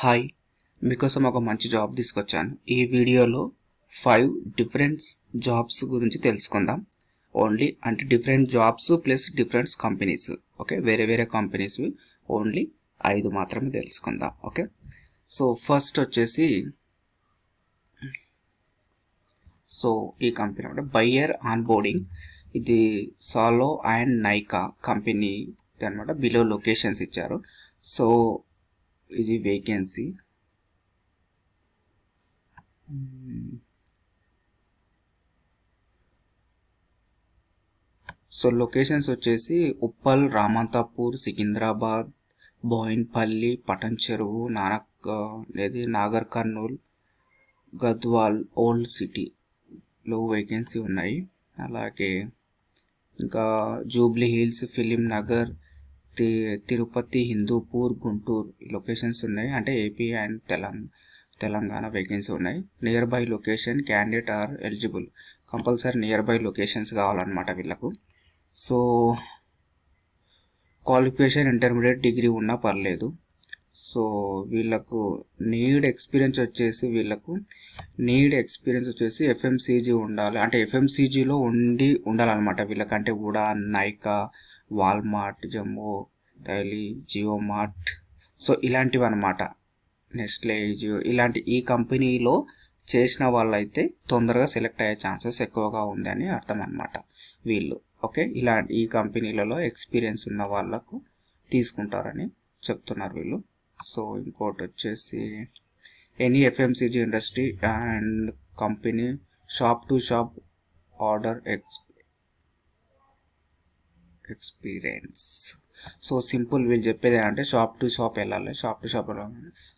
Hi మీకోసం ఒక మంచి జాబ్ తీసుకొచ్చాను. ఈ వీడియోలో ఫైవ్ డిఫరెంట్ జాబ్స్ గురించి తెలుసుకుందాం. ఓన్లీ అంటే different jobs plus different companies okay వేరే వేరే కంపెనీస్ ఓన్లీ ఐదు మాత్రమే తెలుసుకుందాం. ఓకే సో ఫస్ట్ వచ్చేసి సో ఈ కంపెనీ అంటే బయ్యర్ ఆన్ బోర్డింగ్ ఇది సాలో అండ్ నైకా కంపెనీ అనమాట బిలో లొకేషన్స్ ఇచ్చారు. సో ఇది వేకెన్సీ సో లొకేషన్స్ వచ్చేసి ఉప్పల్ రామంతాపూర్ సికింద్రాబాద్ బోయిన్పల్లి పటన్ చెరువు నానక్ అనేది నాగర్ కర్నూల్ గద్వాల్ ఓల్డ్ సిటీలో వేకెన్సీ ఉన్నాయి. అలాగే ఇంకా జూబ్లీ హిల్స్ ఫిలిం నగర్ తిరుపతి హిందూపూర్ గుంటూరు లొకేషన్స్ ఉన్నాయి. అంటే AP and Telangana Telangana vacancy ఉన్నాయి. Nearby location candidate are eligible compulsory nearby locations కావాలన్నమాట వీళ్ళకు. సో క్వాలిఫికేషన్ ఇంటర్మీడియట్ డిగ్రీ ఉన్నా పర్లేదు. సో వీళ్ళకు నీడ్ ఎక్స్పీరియన్స్ వచ్చేసి వీళ్ళకు నీడ్ ఎక్స్పీరియన్స్ వచ్చేసి ఎఫ్ఎంసీజీ ఉండాలి. అంటే ఎఫ్ఎంసీజీలో ఉండి ఉండాలన్నమాట వీళ్ళకంటే కూడా నైకా వాల్మార్ట్ జమ్మో డైలీ జియో మార్ట్ సో ఇలాంటివి అనమాట నెస్ట్లే జియో ఇలాంటి ఈ కంపెనీలో చేసిన వాళ్ళైతే తొందరగా సెలెక్ట్ అయ్యే ఛాన్సెస్ ఎక్కువగా ఉందని అర్థం అనమాట వీళ్ళు. ఓకే? ఇలా ఈ కంపెనీలలో ఎక్స్పీరియన్స్ ఉన్న వాళ్ళకు తీసుకుంటారని చెప్తున్నారు వీళ్ళు. సో ఇంకోటి వచ్చేసి any FMCG industry and company shop to shop order ex experience. So simple వీళ్ళు చెప్పేది ఏంటంటే షాప్ టు షాప్ వెళ్ళాలి షాప్ టు షాప్ వెళ్ళాలి.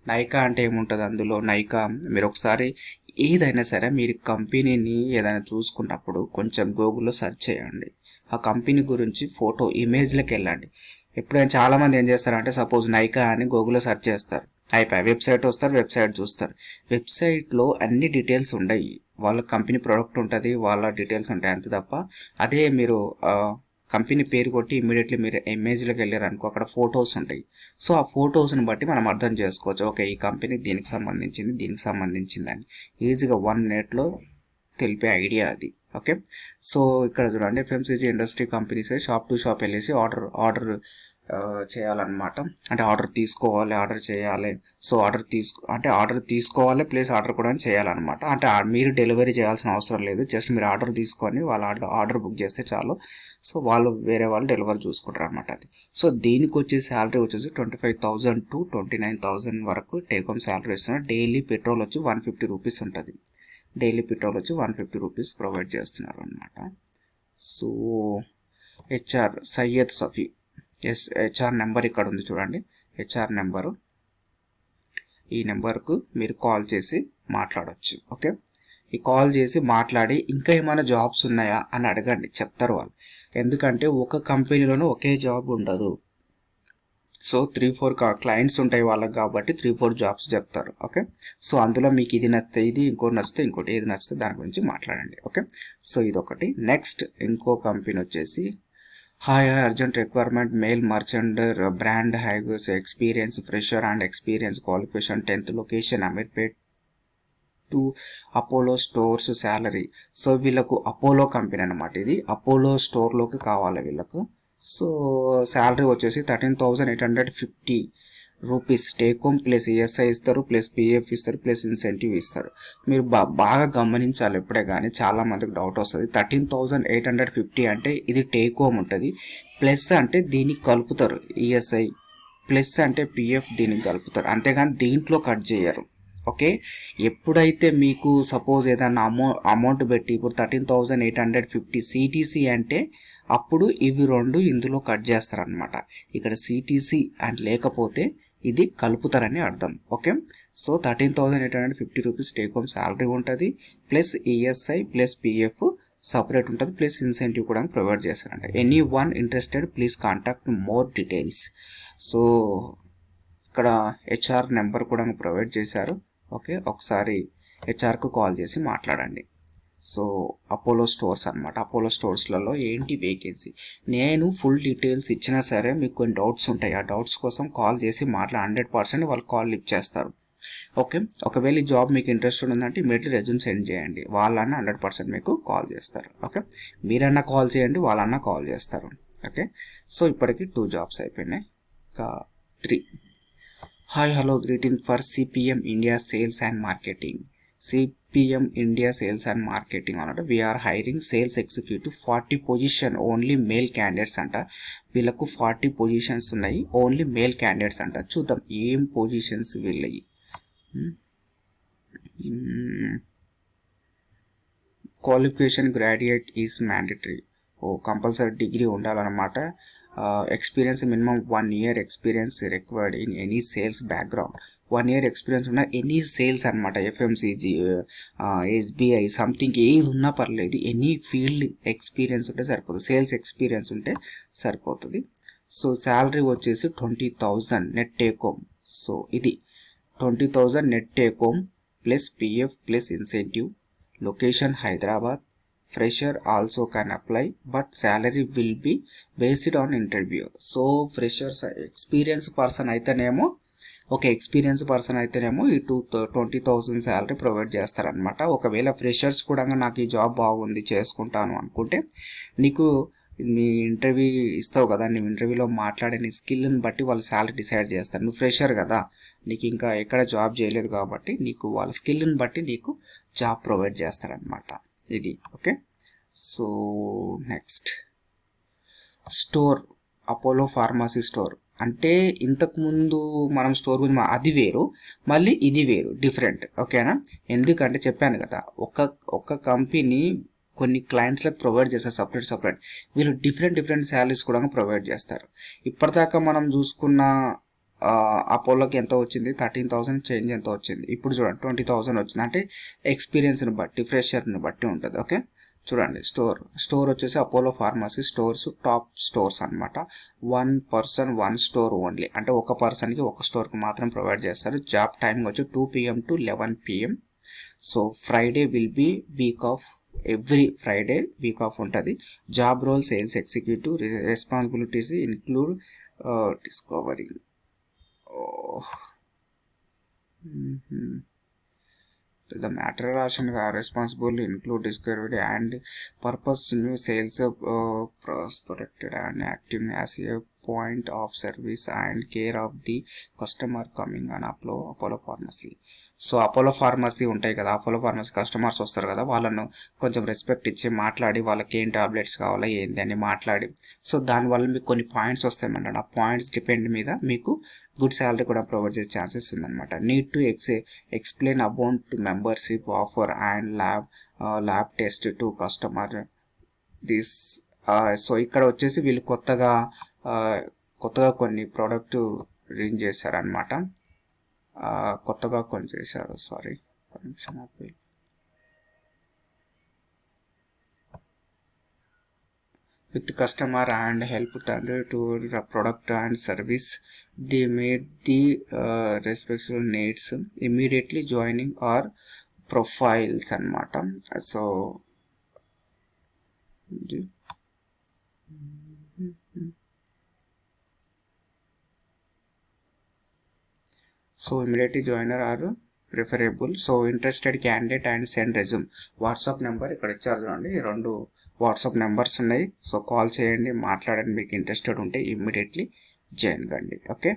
నైకా అంటే ఏముంటుంది అందులో? నైకా మీరు ఒకసారి ఏదైనా సరే మీరు కంపెనీని ఏదైనా చూసుకున్నప్పుడు కొంచెం గూగుల్లో సెర్చ్ చేయండి. ఆ కంపెనీ గురించి ఫోటో ఇమేజ్లకు వెళ్ళండి. ఎప్పుడైనా చాలామంది ఏం చేస్తారంటే సపోజ్ నైకా అని గూగుల్లో సెర్చ్ చేస్తారు. అయిపోయి వెబ్సైట్ వస్తారు వెబ్సైట్ చూస్తారు. వెబ్సైట్లో అన్ని డీటెయిల్స్ ఉండయి వాళ్ళ కంపెనీ ప్రోడక్ట్ ఉంటుంది వాళ్ళ డీటెయిల్స్ ఉంటాయి అంతే తప్ప అదే మీరు కంపెనీ పేరు కొట్టి ఇమీడియట్లీ మీరు ఇమేజ్లోకి వెళ్ళారనుకో అక్కడ ఫొటోస్ ఉంటాయి. సో ఆ ఫొటోస్ని బట్టి మనం అర్థం చేసుకోవచ్చు. ఓకే ఈ కంపెనీ దీనికి సంబంధించింది దీనికి సంబంధించింది అని. ఈజీగా వన్ మినిట్లో తెలిపే ఐడియా అది. ఓకే? సో ఇక్కడ చూడండి FMCG industry companies shop to shop వెళ్ళేసి ఆర్డర్ ఆర్డర్ చేయాలన్నమాట. అంటే ఆర్డర్ తీసుకోవాలి ఆర్డర్ చేయాలి. సో ఆర్డర్ తీసుకో అంటే ఆర్డర్ తీసుకోవాలి ప్లస్ ఆర్డర్ కూడా చేయాలన్నమాట. అంటే మీరు డెలివరీ చేయాల్సిన అవసరం లేదు. జస్ట్ మీరు ఆర్డర్ తీసుకొని వాళ్ళ ఆర్డర్ బుక్ చేస్తే చాలు. సో వాళ్ళు వేరే వాళ్ళు డెలివరీ చూసుకుంటారు అనమాట అది. సో దీనికి వచ్చే శాలరీ వచ్చేసి twenty five thousand to twenty nine thousand వరకు టేక్ హోమ్ శాలరీ ఇస్తున్నారు డైలీ పెట్రోల్ వచ్చి వన్ ఫిఫ్టీ రూపీస్ ఉంటుంది. డైలీ పెట్రోల్ వచ్చి వన్ ఫిఫ్టీ రూపీస్ ప్రొవైడ్ చేస్తున్నారు అనమాట so HR Syed Safi S HR number ఇక్కడ ఉంది చూడండి. HR number. ఈ నెంబర్కు మీరు కాల్ చేసి మాట్లాడవచ్చు ఓకే? ఈ కాల్ చేసి మాట్లాడి ఇంకా ఏమైనా జాబ్స్ ఉన్నాయా అని అడగండి. చెప్తారు వాళ్ళు. ఎందుకంటే ఒక కంపెనీలోనూ ఒకే జాబ్ ఉండదు. సో త్రీ ఫోర్ క్లయింట్స్ ఉంటాయి వాళ్ళకి కాబట్టి త్రీ ఫోర్ జాబ్స్ చెప్తారు. ఓకే సో అందులో మీకు ఇది నచ్చితే ఇది ఇంకోటి నచ్చితే ఇంకోటి ఏది నచ్చితే దాని గురించి మాట్లాడండి. ఓకే సో ఇదొకటి. నెక్స్ట్ ఇంకో కంపెనీ వచ్చేసి hi urgent requirement male merchant brand హైగోస్ experience fresher and experience qualification tenth location Ameerpet to Apollo stores salary. So వీళ్ళకు అపోలో కంపెనీ అనమాట ఇది. అపోలో స్టోర్లోకి కావాలి వీళ్ళకు. సో శాలరీ వచ్చేసి thirteen thousand eight hundred fifty rupees. Take home plus ESI ఇస్తారు plus PF ఇస్తారు plus incentive ఇస్తారు. మీరు బా బాగా గమనించాలి ఎప్పుడే కానీ చాలా మందికి డౌట్ వస్తుంది. Thirteen thousand eight hundred fifty అంటే ఇది టేక్ హోమ్ ఉంటుంది. ప్లస్ అంటే దీనికి కలుపుతారు ఈఎస్ఐ ప్లస్ అంటే పిఎఫ్ దీనికి కలుపుతారు. అంతేగాని దీంట్లో కట్ చేయరు. ఓకే? ఎప్పుడైతే మీకు సపోజ్ ఏదైనా అమౌ అమౌంట్ పెట్టి ఇప్పుడు thirteen thousand eight hundred fifty CTC అంటే అప్పుడు ఇవి రెండు ఇందులో కట్ చేస్తారనమాట ఇక్కడ సిటీసీ అని లేకపోతే ఇది కలుపుతారని అర్థం. Okay? So thirteen thousand eight hundred fifty rupees take home salary ఉంటుంది. Plus ESI plus PF separate ఉంటుంది. ప్లస్ ఇన్సెంటివ్ కూడా ప్రొవైడ్ చేస్తారంట. Anyone interested please contact more details. So ఇక్కడ హెచ్ఆర్ నెంబర్ కూడా ప్రొవైడ్ చేశారు. ఓకే ఒకసారి హెచ్ఆర్కు కాల్ చేసి మాట్లాడండి. సో అపోలో స్టోర్స్ అనమాట అపోలో స్టోర్స్లలో ఏంటి వేకెన్సీ నేను ఫుల్ డీటెయిల్స్ ఇచ్చినా సరే మీకు కొన్ని డౌట్స్ ఉంటాయి. ఆ డౌట్స్ కోసం కాల్ చేసి మాట్లా హండ్రెడ్ పర్సెంట్ వాళ్ళు కాల్ లిఫ్ట్ చేస్తారు. ఓకే ఒకవేళ ఈ జాబ్ మీకు ఇంట్రెస్ట్ ఉందంటే ఇమీడియట్లీ రెజ్యూమ్ సెండ్ చేయండి. వాళ్ళన్నా హండ్రెడ్ పర్సెంట్ మీకు కాల్ చేస్తారు. ఓకే మీరన్నా కాల్ చేయండి వాళ్ళన్నా కాల్ చేస్తారు. ఓకే సో ఇప్పటికి టూ జాబ్స్ అయిపోయినాయి. ఇంకా three hi hello greeting for CPM India sales and marketing CPM India sales and marketing అన్నట్టు we're hiring sales executive forty position only male candidates అంట. వీళ్ళకు ఫార్టీ పొజిషన్స్ ఉన్నాయి only male candidates అంట. చూద్దాం ఏం positions వీళ్ళవి qualification graduate is mandatory or compulsory degree ఉండాలన్నమాట. Experience minimum one year experience required in any sales background one year experience ఉన్న any sales అనమాట FMCG SBI something ఏది ఉన్నా పర్లేదు ఎనీ ఫీల్డ్ ఎక్స్పీరియన్స్ ఉంటే సరిపోతుంది. సేల్స్ ఎక్స్పీరియన్స్ ఉంటే సరిపోతుంది. సో శాలరీ వచ్చేసి twenty thousand net take home so ఇది twenty thousand net take home plus PF plus incentive location Hyderabad fresher also can apply but salary will be based on interview so freshers experience person అయితేనేమో ఒక experience person అయితేనేమో ఈ two twenty thousand salary provide చేస్తారనమాట ఒకవేళ freshers కూడా నాకు ఈ job బాగుంది చేసుకుంటాను అనుకుంటే నీకు మీ ఇంటర్వ్యూ ఇస్తావు కదా నువ్వు ఇంటర్వ్యూలో మాట్లాడే నీ స్కిల్ని బట్టి వాళ్ళు శాలరీ డిసైడ్ చేస్తారు. నువ్వు ఫ్రెషర్ కదా నీకు ఇంకా ఎక్కడ జాబ్ చేయలేదు కాబట్టి నీకు వాళ్ళ స్కిల్ని బట్టి నీకు జాబ్ ప్రొవైడ్ చేస్తారనమాట ఇది okay so next store Apollo pharmacy store అంటే ఇంతకుముందు మనం స్టోర్ గురించి అది వేరు మళ్ళీ ఇది వేరు డిఫరెంట్ ఓకేనా ఎందుకంటే చెప్పాను కదా ఒక ఒక కంపెనీ కొన్ని క్లయింట్స్లకు ప్రొవైడ్ చేస్తారు సపరేట్ సపరేట్ వీళ్ళు డిఫరెంట్ డిఫరెంట్ శాలరీస్ కూడా ప్రొవైడ్ చేస్తారు. ఇప్పటిదాకా మనం చూసుకున్న అపోలోకి ఎంత వచ్చింది? థర్టీన్ థౌసండ్ చేంజ్ ఎంత వచ్చింది? ఇప్పుడు చూడండి ట్వంటీ థౌసండ్ వచ్చింది. అంటే ఎక్స్పీరియన్స్ని బట్టి ఫ్రెషర్ని బట్టి ఉంటుంది ఓకే? చూడండి స్టోర్ స్టోర్ వచ్చేసి Apollo pharmacy stores top stores అన్నమాట. One person one store only. అంటే ఒక పర్సన్కి ఒక స్టోర్కి మాత్రం ప్రొవైడ్ చేస్తారు. జాబ్ టైమింగ్ వచ్చి two PM to eleven PM. So Friday will be week off every Friday week off ఉంటుంది. Job role sales executive responsibilities include discovering. The matter రాసిన responsible include discovery and purpose new sales prospected and acting as a point of service and care of the customer coming and Apollo Apollo pharmacy so Apollo pharmacy ఉంటాయి కదా Apollo pharmacy customers వస్తారు కదా వాళ్ళను కొంచెం respect ఇచ్చి మాట్లాడి వాళ్ళకి ఏం టాబ్లెట్స్ కావాలా ఏంది అని మాట్లాడి. సో దానివల్ల మీకు కొన్ని పాయింట్స్ వస్తాయన్నమాట ఆ పాయింట్స్ డిపెండ్ మీద మీకు గుడ్ శాలరీ కూడా ప్రొవైడ్ చేసే ఛాన్సెస్ ఉందన్నమాట. Need to ex explain about membership offer and lab lab test to customer this so ఇక్కడ వచ్చేసి వీళ్ళు కొత్తగా uh, కొత్తగా కొన్ని ప్రోడక్ట్ రీన్ చేశారనమాట కొత్తగా కొన్ని చేశారు సారీ నిమిషం ఆపి. with customer and help tender to and service they made the uh, respective needs immediately joining our profiles అన్నమాట. So so immediately joiner are preferable so interested candidate and send resume WhatsApp number ఇక్కడ ఇచ్చారు చూడండి. రెండు WhatsApp numbers ఉన్నాయి. So call చేయండి మాట్లాడండి. మీకు interested ఉంటే ఇమ్మీడియట్లీ జాయిన్ కండి ఓకే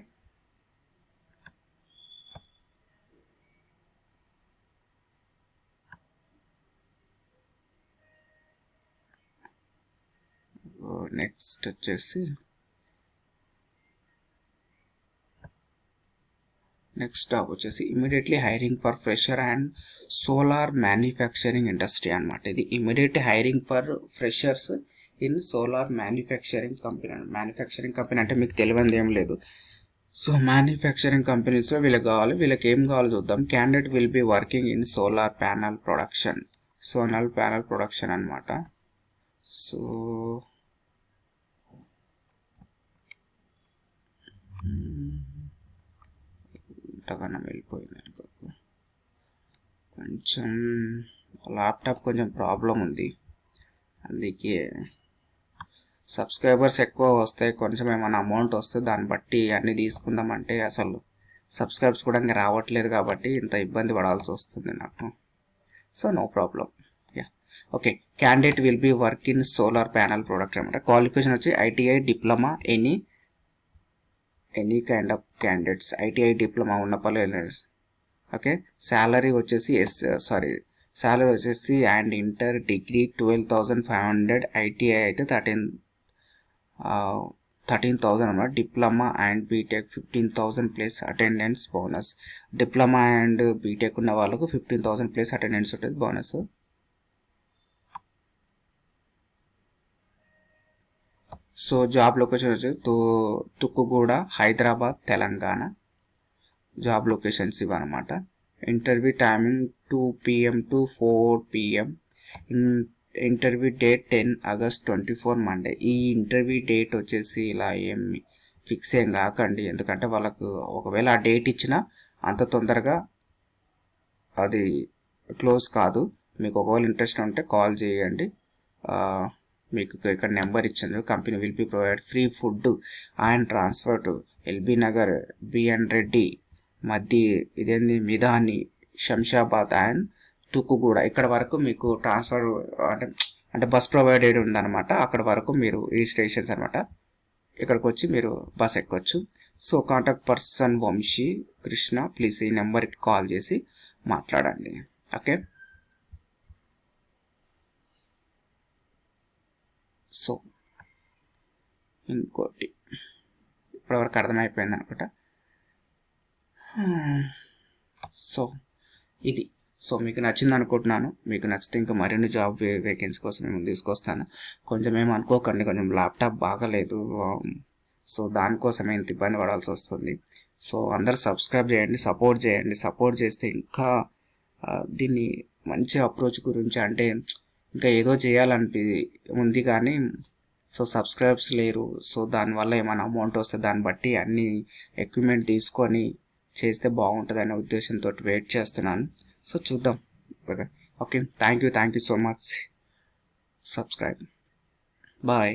నెక్స్ట్ వచ్చేసి నెక్స్ట్ జాబ్ వచ్చేసి immediately hiring for fresher and solar manufacturing industry అనమాట ఇది immediate hiring for freshers in solar manufacturing company manufacturing company అంటే మీకు తెలియంది ఏం లేదు. సో మ్యానుఫ్యాక్చరింగ్ కంపెనీస్లో వీళ్ళకి కావాలి వీళ్ళకి ఏం కావాలో చూద్దాం. Candidate will be working in solar panel production. Solar panel production అనమాట సో ఇంతకన్నా వెళ్ళిపోయింది వెనుకకు. కొంచెం ల్యాప్టాప్ కొంచెం ప్రాబ్లం ఉంది. అందుకే సబ్స్క్రైబర్స్ ఎక్కువ వస్తే కొంచెం ఏమైనా అమౌంట్ వస్తే దాన్ని బట్టి అన్నీ తీసుకుందామంటే అసలు సబ్స్క్రైబ్స్ కూడా ఇంకా రావట్లేదు కాబట్టి ఇంత ఇబ్బంది పడాల్సి వస్తుంది నాకు. So no problem ya okay candidate will be work in solar panel product అనమాట క్వాలిఫికేషన్ వచ్చి ITI diploma any any kind of candidates ITI diploma ఉన్న పలు ఓకే శాలరీ వచ్చేసి ఎస్ సారీ శాలరీ వచ్చేసి and inter degree twelve thousand five hundred ITI అయితే thirteen thirteen thousand అనమాట diploma and BTech fifteen thousand plus attendance bonus diploma and BTech ఉన్న వాళ్ళకు fifteen thousand plus attendance ఉంటుంది bonus so job location వచ్చి తు Tukkuguda Hyderabad Telangana. Job locations ఇవన్నమాట interview timing two PM to four PM interview date ten August twenty four Monday. ఈ interview date వచ్చేసి ఇలా ఏం ఫిక్స్ ఏం కాకండి. ఎందుకంటే వాళ్ళకు ఒకవేళ ఆ డేట్ ఇచ్చినా అంత తొందరగా అది క్లోజ్ కాదు. మీకు ఒకవేళ ఇంట్రెస్ట్ ఉంటే కాల్ చేయండి. మీకు ఇక్కడ నెంబర్ ఇచ్చింది company will be provide free food and transfer to LB Nagar BN Reddy మధ్య ఇదేంది? మిధాని శంషాబాద్ అండ్ తుక్కుగూడ ఇక్కడ వరకు మీకు ట్రాన్స్ఫర్ అంటే అంటే బస్ ప్రొవైడెడ్ ఉందన్నమాట. అక్కడ వరకు మీరు ఈ స్టేషన్స్ అనమాట ఇక్కడికి వచ్చి మీరు bus ఎక్కొచ్చు. So contact person Vamsi Krishna please ఈ నెంబర్కి కాల్ చేసి మాట్లాడండి. ఓకే? సో ఇంకోటి. ఇప్పటివరకు అర్థమైపోయింది అనుకుంటా. Hmm. సో ఇది. సో మీకు నచ్చింది అనుకుంటున్నాను. మీకు నచ్చితే ఇంకా మరిన్ని జాబ్ వేకెన్సీ కోసం మేము తీసుకొస్తాను. కొంచెం ఏం అనుకోకండి. కొంచెం ల్యాప్టాప్ బాగలేదు. సో దానికోసం ఎంత ఇబ్బంది పడాల్సి వస్తుంది. సో అందరు సబ్స్క్రైబ్ చేయండి సపోర్ట్ చేయండి. సపోర్ట్ చేస్తే ఇంకా దీన్ని మంచి అప్రోచ్ గురించి అంటే ఇంకా ఏదో చేయాలంటే ఉంది కానీ సో సబ్స్క్రైబ్స్ లేరు. సో దానివల్ల ఏమైనా అమౌంట్ వస్తే దాన్ని బట్టి అన్ని ఎక్విప్మెంట్ తీసుకొని చేస్తే బాగుంటుంది అనే ఉద్దేశంతో వెయిట్ చేస్తున్నాను. సో చూద్దాం. Okay thank you thank you so much subscribe bye